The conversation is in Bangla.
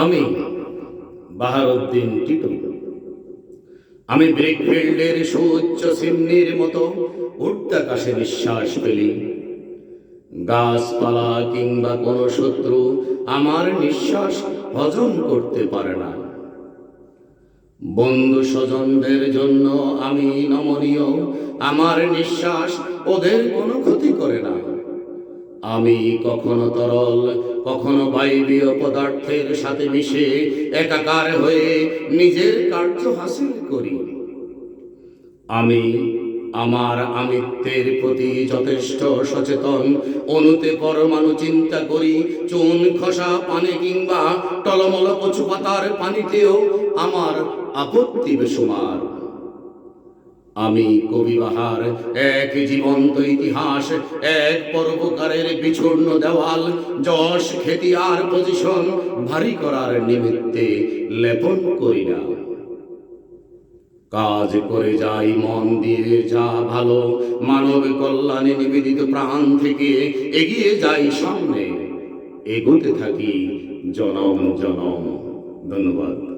আমি বাহারুদ্দিন টিটু। আমি ব্রেকফিল্ডের সুউচ্চ সিমনির মতো উর্তাকাশে নিঃশ্বাস পেলি গাছপালা কিংবা কোনো শত্রু আমার নিঃশ্বাস হজম করতে পারে না। বন্ধু স্বজনদের জন্য আমি নমনীয়। আমার নিঃশ্বাস ওদের কোনো ক্ষতি করে না। আমি কখনো তরল, কখনো বায়বীয় পদার্থের সাথে মিশে একাকার হয়ে নিজের কার্য হাসিল করি। আমি আমার আমিত্বের প্রতি যথেষ্ট সচেতন অনুতে পরমাণু চিন্তা করি, চুন, খসা, পানি কিংবা টলমল কচু পাতার পানিতেও আমার আপত্তি বেসুমার আমি কবিবাহার, এক জীবন্ত ইতিহাস, এক পরোপকারের বিচ্ছন্ন দেওয়াল, যশ, খ্যাতি আর পজিশন ভারী করার নিমিত্তে লেপন করি না। কাজ করে যাই, মন দিয়ে যা ভালো, মানব কল্যাণে নিবেদিত প্রাণ থেকে এগিয়ে যাই সামনে, এগোতে থাকি জনম জনম। ধন্যবাদ।